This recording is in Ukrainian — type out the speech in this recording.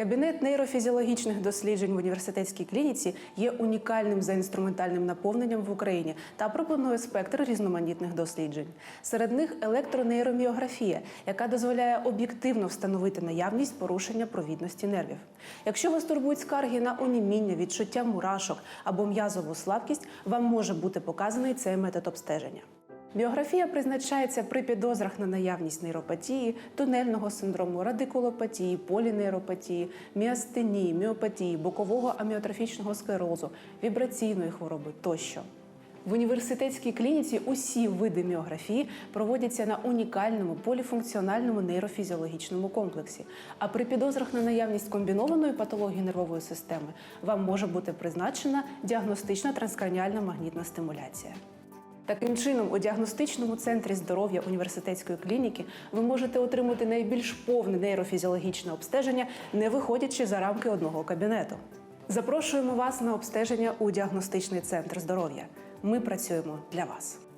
Кабінет нейрофізіологічних досліджень в університетській клініці є унікальним за інструментальним наповненням в Україні та пропонує спектр різноманітних досліджень. Серед них електронейроміографія, яка дозволяє об'єктивно встановити наявність порушення провідності нервів. Якщо вас турбують скарги на оніміння, відчуття мурашок або м'язову слабкість, вам може бути показаний цей метод обстеження. Біографія призначається при підозрах на наявність нейропатії, тунельного синдрому, радикулопатії, полінейропатії, міастенії, міопатії, бокового аміотрофічного склерозу, вібраційної хвороби тощо. В університетській клініці усі види міографії проводяться на унікальному поліфункціональному нейрофізіологічному комплексі. А при підозрах на наявність комбінованої патології нервової системи вам може бути призначена діагностична транскраніальна магнітна стимуляція. Таким чином, у діагностичному центрі здоров'я університетської клініки ви можете отримати найбільш повне нейрофізіологічне обстеження, не виходячи за рамки одного кабінету. Запрошуємо вас на обстеження у діагностичний центр здоров'я. Ми працюємо для вас.